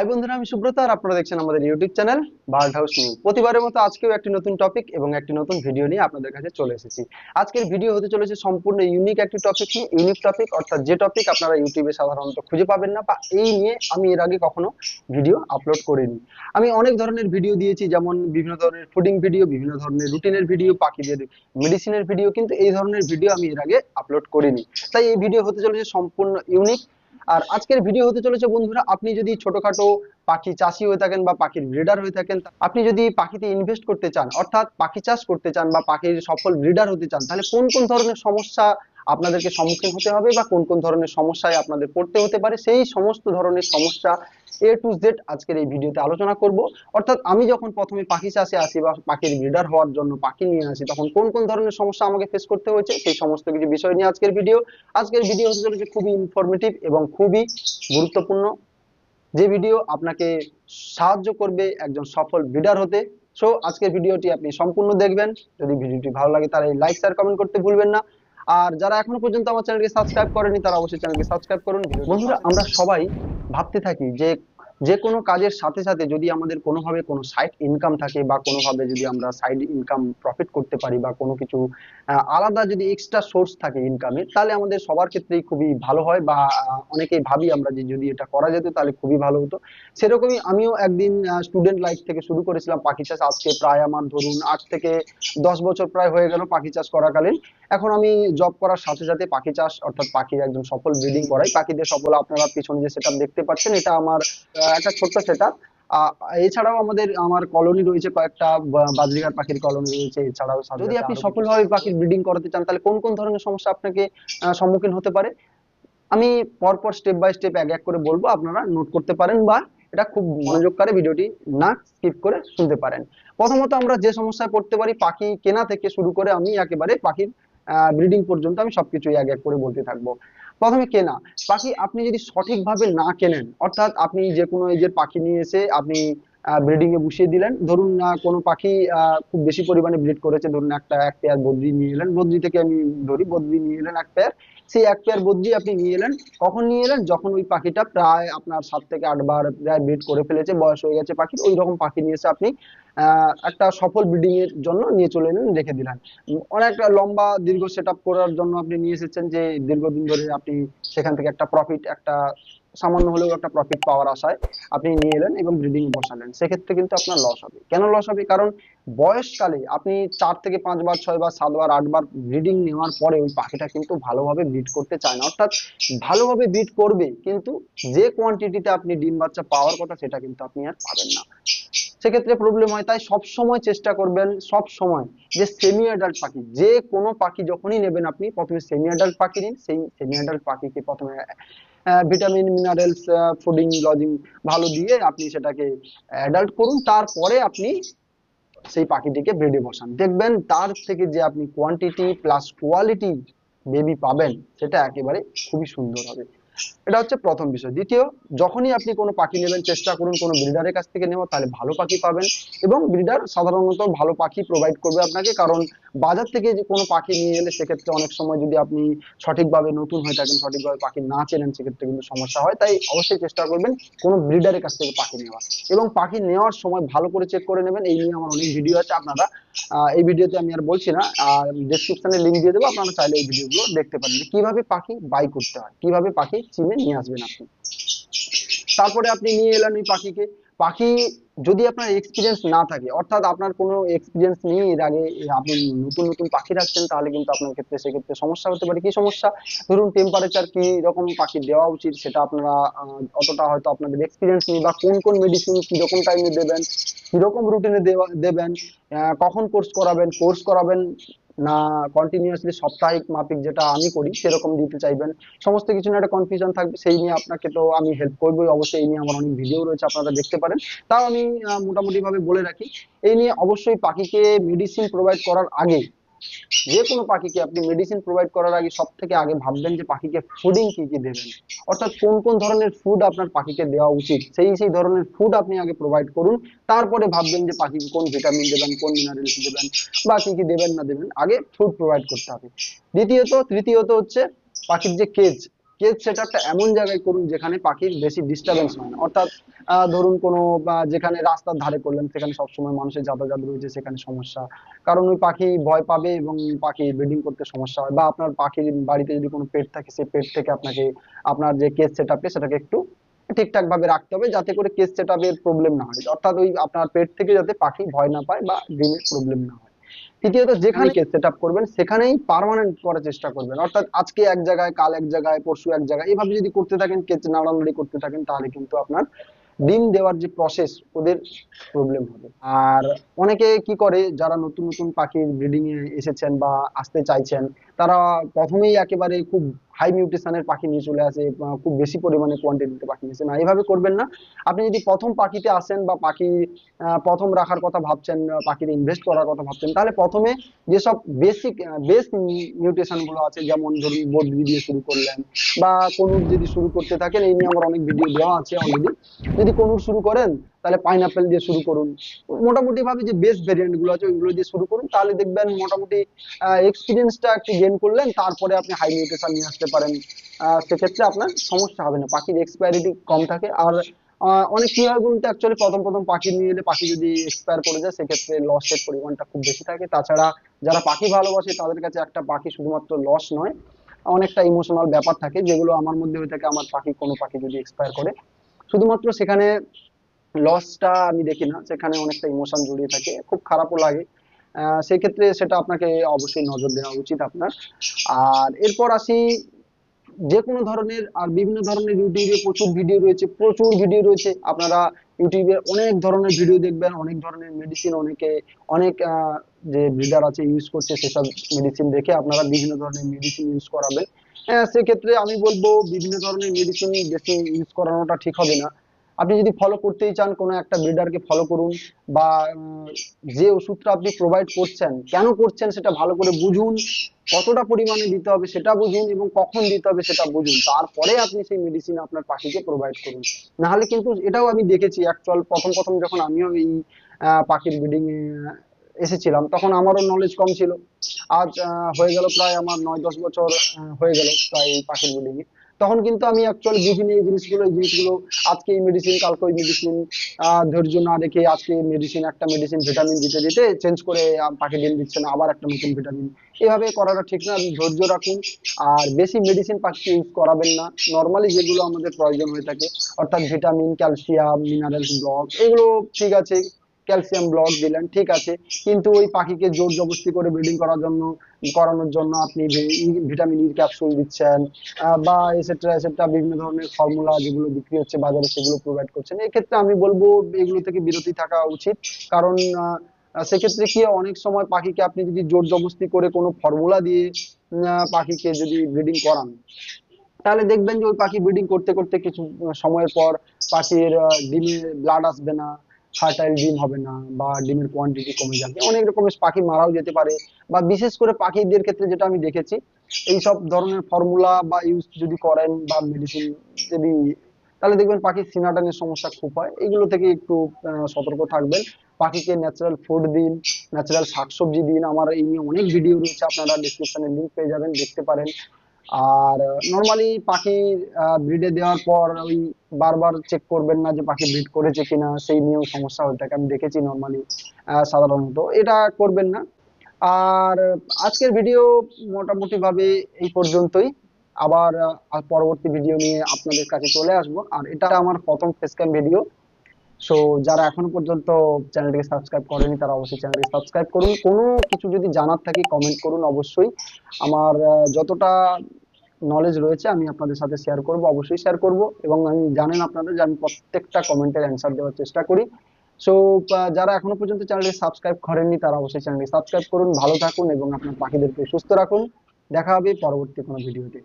High বন্ধুরা, আমি সুব্রত আর আপনারা দেখছেন আমাদের YouTube channel Bird House New প্রতিবারের মতো আজকেও একটি নতুন টপিক এবং একটি নতুন ভিডিও নিয়ে আপনাদের কাছে চলে এসেছি। আজকের ভিডিও হতে চলেছে সম্পূর্ণ ইউনিক একটি টপিক নিয়ে ইউনিক টপিক অর্থাৎ যে টপিক আপনারা ইউটিউবে সাধারণত খুঁজে পাবেন না, বা এই নিয়ে আমি এর আগে কখনো ভিডিও আপলোড করিনি। আমি অনেক ধরনের ভিডিও দিয়েছি, যেমন বিভিন্ন ধরনের ফুডিং ভিডিও বিভিন্ন ধরনের রুটিনের ভিডিও পাখিদের মেডিসিনের ভিডিও কিন্তু এই ধরনের ভিডিও আমি এর আগে আপলোড করিনি। তাই এই ভিডিও হতে চলেছে সম্পূর্ণ ইউনিক আর আজকের ভিডিও হতে চলেছে বন্ধুরা, আপনি যদি ছোটখাটো পাখি চাষি হয়ে থাকেন বা পাখির ব্রিডার হয়ে থাকেন, আপনি যদি পাখিতে ইনভেস্ট করতে চান, অর্থাৎ পাখি চাষ করতে চান বা পাখির সফল ব্রিডার হতে চান, তাহলে কোন কোন ধরনের সমস্যা আপনাদেরকে সম্মুখীন হতে হবে বা কোন কোন ধরনের সমস্যায় আপনাদের পড়তে হতে পারে, সেই সমস্ত ধরনের সমস্যা এ টু জেড আজকের এই ভিডিওতে আলোচনা করব। অর্থাৎ আমি যখন প্রথমে পাখি চাষে আসি বা পাখির ব্রিডার হওয়ার জন্য পাখি নিয়ে আসি তখন কোন কোন ধরনের সমস্যা আমাকে ফেস করতে হয়েছে সেই সমস্ত কিছু বিষয় নিয়ে আজকের ভিডিও আজকের ভিডিও হতে চলেছে খুবই ইনফরমেটিভ এবং খুবই গুরুত্বপূর্ণ। যে ভিডিও আপনাকে সাহায্য করবে একজন সফল ব্রিডার হতে। সো আজকের ভিডিওটি আপনি সম্পূর্ণ দেখবেন। যদি ভিডিওটি ভালো লাগে তাহলে লাইক শেয়ার কমেন্ট করতে ভুলবেন না। আর যারা এখনও পর্যন্ত আমার চ্যানেলকে সাবস্ক্রাইব করেনি তারা অবশ্যই চ্যানেলকে সাবস্ক্রাইব করুন। বন্ধুরা আমরা সবাই ভাবতে থাকি যে যে কোনো কাজের সাথে সাথে যদি আমাদের কোনোভাবে কোনো সাইড ইনকাম থাকে বা কোনোভাবে যদি আমরা সাইড ইনকাম প্রফিট করতে পারি বা কোনো কিছু আলাদা যদি এক্সট্রা সোর্স থাকে ইনকামের তাহলে আমাদের সবার ক্ষেত্রেই খুবই ভালো হয় বা অনেকেই ভাবি আমরা যে যদি এটা করা যেত তাহলে খুবই ভালো হতো। সেরকমই আমিও একদিন স্টুডেন্ট লাইফ থেকে শুরু করেছিলাম পাখি চাষ। আজকে প্রায় আমার ধরুন আজ থেকে দশ বছর প্রায় হয়ে গেল পাখি চাষ করাকালীন। এখন আমি জব করার সাথে সাথে পাখি চাষ, অর্থাৎ পাখির একজন সফল ব্রিডিং করাই। পাখিদের সফল আপনারা পিছনে যে সেটা দেখতে পাচ্ছেন, এটা আমার একটা ছোট্ট সেটআপ এছাড়াও আমাদের আমার কলোনি রয়েছে কয়েকটা বা- বাজরিগার পাখির কলোনি রয়েছে এছাড়াও যদি আপনি সফলভাবে পাখির ব্রিডিং করাতে চান তাহলে কোন কোন ধরনের সমস্যা আপনাকে সম্মুখীন হতে পারে? আমি পরপর স্টেপ বাই স্টেপ এক এক করে বলব আপনারা নোট করতে পারেন বা এটা খুব মনোযোগ করে ভিডিওটি না স্কিপ করে শুনতে পারেন। প্রথমত আমরা যে সমস্যায় পড়তে পারি পাখি কেনা থেকে শুরু করে আমি একেবারে পাখির ব্রিডিং পর্যন্ত আমি সবকিছুই এক এক করে বলতে থাকব। প্রথমে কেনা। পাখি আপনি যদি সঠিকভাবে না কেনেন, অর্থাৎ আপনি যে কোনো যে পাখি নিয়ে এসে আপনি ব্রিডিং এ বসিয়ে দিলেন। ধরুন আহ, কোনো পাখি খুব বেশি পরিমাণে ব্রিড করেছে ধরুন একটা এক পেয়ার বদ্রি নিয়ে এলেন। বদ্রি থেকে আমি ধরি বদ্রি নিয়ে এলেন এক পেয়ার সেই এক পেয়ার বদ্রি আপনি নিয়ে এলেন। কখন নিয়ে এলেন? যখন ওই পাখিটা প্রায় আপনার সাত থেকে আট বার প্রায় ব্রিড করে ফেলেছে বয়স হয়ে গেছে পাখির ওই রকম পাখি নিয়ে এসে আপনি একটা সফল ব্রিডিং এর জন্য নিয়ে চলে এলেন রেখে দিলেন। অনেক লম্বা দীর্ঘ সেট করার জন্য আপনি নিয়ে এসেছেন যে দীর্ঘদিন ধরে আপনি সেখান থেকে একটা প্রফিট একটা সামান্য হলেও একটা প্রফিট পাওয়ার আশায় আপনি নিয়ে এলেন এবং ব্রিডিং বসালেন। সেক্ষেত্রে কিন্তু আপনার লস হবে। কেন লস হবে? কারণ বয়সকালে আপনি চার থেকে পাঁচবার, ছয়বার, সাতবার, আটবার ব্রিডিং নেওয়ার পরে ওই পাখিটা কিন্তু ভালোভাবে ব্রিড করতে চায় না। অর্থাৎ ভালোভাবে ব্রিড করবে, কিন্তু যে কোয়ান্টিটিতে আপনি ডিম বাচ্চা পাওয়ার কথা সেটা কিন্তু আপনি আর পাবেন না। সেক্ষেত্রে প্রবলেম হয়, তাই সব সময় চেষ্টা করবেন সব সময় যে সেমি অ্যাডাল্ট পাখি, যে কোনো পাখি যখনই নেবেন আপনি, প্রথমে সেমি অ্যাডাল্ট পাখি নিন, সেই সেমি অ্যাডাল্ট পাখিকে প্রথমে ভিটামিন মিনারেলস ফুডিং লজিং ভালো দিয়ে আপনি সেটাকে অ্যাডাল্ট করুন। তারপরে আপনি সেই পাখিটিকে ব্রিডে বসান। দেখবেন তার থেকে যে আপনি কোয়ান্টিটি প্লাস কোয়ালিটি বেবি পাবেন, সেটা একেবারে খুবই সুন্দর হবে। এটা হচ্ছে প্রথম বিষয়। দ্বিতীয়, যখনই আপনি কোনো পাখি নেবেন, চেষ্টা করুন কোনো ব্রিডারের কাছ থেকে নেওয়া তাহলে ভালো পাখি পাবেন এবং ব্রিডার সাধারণত ভালো পাখি প্রোভাইড করবে আপনাকে, কারণ বাজার থেকে যে কোনো পাখি নিয়ে এলে সেক্ষেত্রে অনেক সময় যদি আপনি সঠিকভাবে নতুন হয়ে থাকেন, সঠিকভাবে পাখি না চেনেন, সেক্ষেত্রে কিন্তু সমস্যা হয়। তাই অবশ্যই চেষ্টা করবেন কোনো ব্রিডারের কাছ থেকে পাখি নেওয়া এবং পাখি নেওয়ার সময় ভালো করে চেক করে নেবেন। এই নিয়ে আমার অনেক ভিডিও আছে, আপনারা এই ভিডিওতে আমি আর বলছি না। আর ডেসক্রিপশনে লিঙ্ক দিয়ে দেবো, আপনারা চাইলে এই ভিডিওগুলো দেখতে পারেন কীভাবে পাখি বাই করতে হয়, কীভাবে পাখি চিনে নিয়ে আসবেন আপনি। তারপরে আপনি নিয়ে এলেন ওই পাখিকে। পাখি যদি আপনার এক্সপিরিয়েন্স না থাকে, অর্থাৎ আপনার কোনো এক্সপিরিয়েন্স নেই, এর আগে আপনি নতুন নতুন পাখি রাখছেন, তাহলে কিন্তু আপনার ক্ষেত্রে সেক্ষেত্রে সমস্যা হতে পারে। কি সমস্যা? ধরুন টেম্পারেচার কি রকম পাখি দেওয়া উচিত, সেটা আপনারা অতটা হয়তো আপনাদের এক্সপিরিয়েন্স নেই, বা কোন কোন মেডিসিন কীরকম টাইমে দেবেন, কীরকম রুটিনে দেবেন কখন কোর্স করাবেন কোর্স করাবেন না কন্টিনিউয়াসলি সাপ্তাহিক মাফিক যেটা আমি করি, সেরকম দিতে চাইবেন। সমস্ত কিছু নিয়ে একটা কনফিউশন থাকবে, সেই নিয়ে আপনাকে তো আমি হেল্প করবোই। অবশ্যই এই নিয়ে আমার অনেক ভিডিও রয়েছে, আপনারা দেখতে পারেন। তাও আমি মোটামুটিভাবে মোটামুটি ভাবে বলে রাখি, এই নিয়ে অবশ্যই পাখিকে মেডিসিন প্রোভাইড করার আগে যে কোনো পাখিকে আপনি মেডিসিন প্রোভাইড করার আগে সব থেকে আগে ভাববেন যে পাখিকে ফুডিং কি কি দেবেন। অর্থাৎ কোন কোন ধরনের ফুড আপনার পাখিকে দেওয়া উচিত, সেই সেই ধরনের ফুড আপনি আগে প্রোভাইড করুন, তারপরে ভাববেন যে পাখিকে কোন ভিটামিন দেবেন, কোন মিনারেলস দেবেন, বা কি কি দেবেন না দেবেন, আগে ফুড প্রোভাইড করতে হবে। দ্বিতীয়ত, তৃতীয়ত হচ্ছে পাখির যে কেজ কেজ সেটআপটা এমন জায়গায় করুন যেখানে পাখির বেশি ডিস্টারবেন্স হয় না। অর্থাৎ ধরুন কোনো যেখানে রাস্তার ধারে করলেন, সেখানে সবসময় মানুষের যাতায়াত রয়েছে, সেখানে সমস্যা। কারণ ওই পাখি ভয় পাবে এবং পাখি ব্রিডিং করতে সমস্যা হয়। বা আপনার পাখির বাড়িতে যদি কোনো পেট থাকে সেই পেট থেকে আপনাকে, আপনার যে কেজ সেটআপে সেটাকে একটু ঠিকঠাক ভাবে রাখতে হবে, যাতে করে কেস সেটআপের প্রবলেম না হয়। অর্থাৎ ওই আপনার পেট থেকে যাতে পাখি ভয় না পায় বা ডিমের প্রবলেম না হয়। তৃতীয়ত যেখানে কেস সেট করবেন সেখানেই পার্মানেন্ট করার চেষ্টা করবেন। অর্থাৎ আজকে এক জায়গায় কাল এক জায়গায় পরশু এক জায়গায় এভাবে যদি করতে থাকেন কেস নাড়ানাড়ি করতে থাকেন তাহলে কিন্তু আপনার ডিম দেওয়ার যে প্রসেস ওদের প্রবলেম হবে। আর অনেকে কি করে যারা নতুন নতুন পাখির ব্রিডিং এ এসেছেন বা আসতে চাইছেন তারা প্রথমেই একেবারে খুব হাই মিউটেশনের পাখি নিয়ে চলে আসে খুব বেশি পরিমাণে কোয়ান্টিটিতে পাখি নিয়েছে না এইভাবে করবেন না। আপনি যদি প্রথম পাখিতে আসেন বা পাখি প্রথম রাখার কথা ভাবছেন পাখিতে ইনভেস্ট করার কথা ভাবছেন, তাহলে প্রথমে যেসব বেসিক বেস মিউটেশনগুলো আছে, যেমন ধরুন বদ্রি দিয়ে শুরু করলেন, বা কনুর যদি শুরু করতে থাকেন, এই নিয়ে আমার অনেক ভিডিও দেওয়া আছে অলরেডি যদি কনুর শুরু করেন তাহলে পাইনাপেল দিয়ে শুরু করুন। মোটামুটি ভাবে যে বেস ভেরিয়েন্টগুলো আছে, ওইগুলো দিয়ে শুরু করুন। তাহলে দেখবেন মোটামুটি এক্সপিরিয়েন্সটা একটু গেইন করলেন, তারপরে আপনি হাই মিউটেশন নিয়ে আসতে পারেন। সেক্ষেত্রে আপনার সমস্যা হবে না, পাখির এক্সপায়ারিটি কম থাকে। আর অনেক কি হয় বলুন তো অ্যাকচুয়ালি প্রথম প্রথম পাখি নিয়ে এলে পাখি যদি এক্সপায়ার করে যায়, সেক্ষেত্রে লসের পরিমাণটা খুব বেশি থাকে। তাছাড়া যারা পাখি ভালোবাসে, তাদের কাছে একটা পাখি শুধুমাত্র লস নয়, অনেকটা ইমোশনাল ব্যাপার থাকে, যেগুলো আমার মধ্যে হয়ে থাকে, আমার পাখি, কোনো পাখি যদি এক্সপায়ার করে। শুধুমাত্র সেখানে লসটা আমি দেখি না সেখানে অনেকটা ইমোশন জড়িয়ে থাকে খুব খারাপও লাগে। আহ, সেই ক্ষেত্রে সেটা আপনাকে অবশ্যই নজর দেওয়া উচিত আপনার। আর এরপর আসি যে কোনো ধরনের আর বিভিন্ন ধরনের ইউটিউবে প্রচুর ভিডিও রয়েছে প্রচুর ভিডিও রয়েছে। আপনারা ইউটিউবে অনেক ধরনের ভিডিও দেখবেন অনেক ধরনের মেডিসিন অনেকে অনেক যে ব্রিডার আছে ইউজ করছে সেসব মেডিসিন দেখে আপনারা বিভিন্ন ধরনের মেডিসিন ইউজ করাবেন। হ্যাঁ সেক্ষেত্রে আমি বলব বিভিন্ন ধরনের মেডিসিন বেশি ইউজ করানোটা ঠিক হবে না। আপনি যদি ফলো করতেই চান কোনো একটা ব্রিডারকে ফলো করুন বা যে ওষুধটা আপনি প্রোভাইড করছেন, কেন করছেন সেটা ভালো করে বুঝুন, কতটা পরিমাণে দিতে হবে সেটা বুঝুন এবং কখন দিতে হবে সেটা বুঝুন, তারপরে আপনি সেই মেডিসিন আপনার পাখিকে প্রোভাইড করুন। নাহলে কিন্তু এটাও আমি দেখেছি অ্যাকচুয়াল প্রথম প্রথম যখন আমিও এই পাখির ব্রিডিং এসেছিলাম, তখন আমারও নলেজ কম ছিল। আজ হয়ে গেল প্রায় আমার নয় দশ বছর হয়ে গেল প্রায় এই পাখির ব্রিডিং এ। তখন কিন্তু আমি অ্যাকচুয়ালি বুঝিনি এই জিনিসগুলো এই জিনিসগুলো। আজকে এই মেডিসিন কালকে ওই মেডিসিন ধৈর্য না রেখে আজকে মেডিসিন একটা মেডিসিন ভিটামিন দিতে দিতে চেঞ্জ করে পাখি ডিম দিচ্ছে না আবার একটা নতুন ভিটামিন এভাবে করাটা ঠিক না ধৈর্য রাখুন। আর বেশি মেডিসিন পাখি ইউজ করাবেন না। নর্মালি যেগুলো আমাদের প্রয়োজন হয়ে থাকে অর্থাৎ ভিটামিন ক্যালসিয়াম মিনারেলস ব্লক এগুলো ঠিক আছে। ক্যালসিয়াম ব্লক দিলেন, ঠিক আছে। কিন্তু ওই পাখিকে জোর জবরদস্তি করে ব্রিডিং করার জন্য, করানোর জন্য আপনি ভিটামিন ই ক্যাপসুল দিচ্ছেন বা এসেট্রা এসেট্রা বিভিন্ন ধরনের ফর্মুলা যেগুলো বিক্রি হচ্ছে বাজারে সেগুলো প্রোভাইড করছেন। এক্ষেত্রে আমি বলব, এগুলো থেকে বিরতি থাকা উচিত। কারণ সেক্ষেত্রে কি অনেক সময় পাখিকে আপনি যদি জোর জবরদস্তি করে কোনো ফর্মুলা দিয়ে পাখিকে যদি ব্রিডিং করান, তাহলে দেখবেন যে ওই পাখি ব্রিডিং করতে করতে কিছু সময়ের পর পাখির ডিমে ব্লাড আসবে না। ফার্টাইল ডিম হবে না বা ডিমের কোয়ান্টিটি কমে যাবে। অনেক রকমের পাখি মারাও যেতে পারে বা বিশেষ করে পাখিদের ক্ষেত্রে যেটা আমি দেখেছি এই সব ধরনের ফর্মুলা বা ইউজ যদি করেন বা মেডিসিন যদি তাহলে দেখবেন পাখির সিনাটানের সমস্যা খুব হয়। এগুলো থেকে একটু সতর্ক থাকবেন। পাখিকে ন্যাচারাল ফুড দিন ন্যাচারাল শাকসবজি দিন। আমার এই নিয়ে অনেক ভিডিও রয়েছে, আপনারা ডিসক্রিপশনে লিংক পেয়ে যাবেন, দেখতে পারেন। আর নর্মালি পাখি ব্রিডে দেওয়ার পর ওই বারবার চেক করবেন না যে পাখি ব্রিড করেছে কিনা, সেই নিয়েও সমস্যা হয়ে থাকে আমি দেখেছি নর্মালি সাধারণত। এটা করবেন না। আর, আজকের ভিডিও মোটামুটি ভাবে এই পর্যন্তই। আবার পরবর্তী ভিডিও নিয়ে আপনাদের কাছে চলে আসব। আর এটা আমার প্রথম ফেস ক্যাম ভিডিও সো যারা এখনও পর্যন্ত চ্যানেলটিকে সাবস্ক্রাইব করেনি, তারা অবশ্যই চ্যানেলটিকে সাবস্ক্রাইব করুন। কোনো কিছু যদি জানার থাকে কমেন্ট করুন অবশ্যই। আমার যতটা নলেজ রয়েছে, আমি আপনাদের সাথে শেয়ার করব, অবশ্যই শেয়ার করব এবং আমি জানেন আপনাদের যে আমি প্রত্যেকটা কমেন্টের অ্যান্সার দেওয়ার চেষ্টা করি। সো যারা এখনও পর্যন্ত চ্যানেলটি সাবস্ক্রাইব করেননি, তারা অবশ্যই চ্যানেলটি সাবস্ক্রাইব করুন, ভালো থাকুন এবং আপনার পাখিদেরকে সুস্থ রাখুন। দেখা হবে পরবর্তী কোনো ভিডিওতে